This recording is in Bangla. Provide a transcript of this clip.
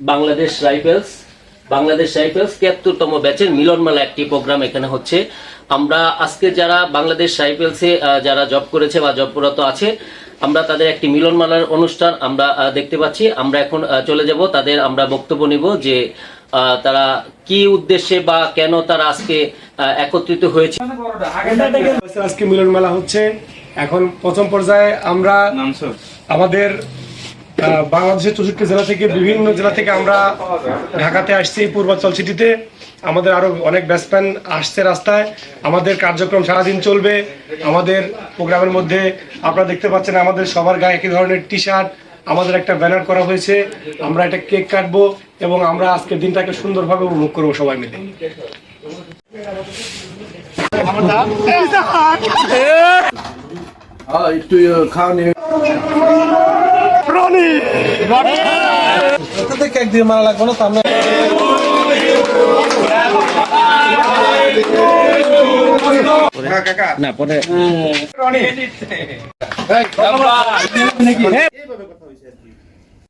বাংলাদেশ রাইফেলস বাংলাদেশ রাইফেলস তিয়াত্তরতম ব্যাচের মিলনমেলা একটি প্রোগ্রাম এখানে হচ্ছে। আমরা আজকে যারা বাংলাদেশ রাইফেলসে আহ, যারা জব করেছে বা জবরত আছে আমরা তাদের একটি মিলনমেলার অনুষ্ঠান আমরা দেখতে পাচ্ছি। আমরা এখন চলে যাব। তাদের আমরা বক্তব্য নিব যে আহ, তারা কি উদ্দেশ্যে বা কেন তারা আজকে আহ, একত্রিত হয়েছে। আজকে মিলন মেলা হচ্ছে। এখন প্রথম পর্যায়ে আমরা আমাদের বাংলাদেশের চৌষট্টি জেলা থেকে বিভিন্ন জেলা থেকে আমরা ঢাকাতে আসছি পূর্বাঞ্চল সিটিতে। আমাদের আরও অনেক ব্যাটসম্যান আসছে রাস্তায়। আমাদের কার্যক্রম সারাদিন চলবে। আমাদের প্রোগ্রামের মধ্যে আপনারা দেখতে পাচ্ছেন, আমাদের সবার গায়ে একই ধরনের টি শার্ট আমাদের একটা ব্যানার করা হয়েছে। আমরা একটা কেক কাটবো এবং আমরা আজকের দিনটাকে সুন্দরভাবে উপভোগ করব সবাই মিলে। হ্যাঁ একটু খাওয়া থেকে একদিন মারা লাগবে না তো আমরা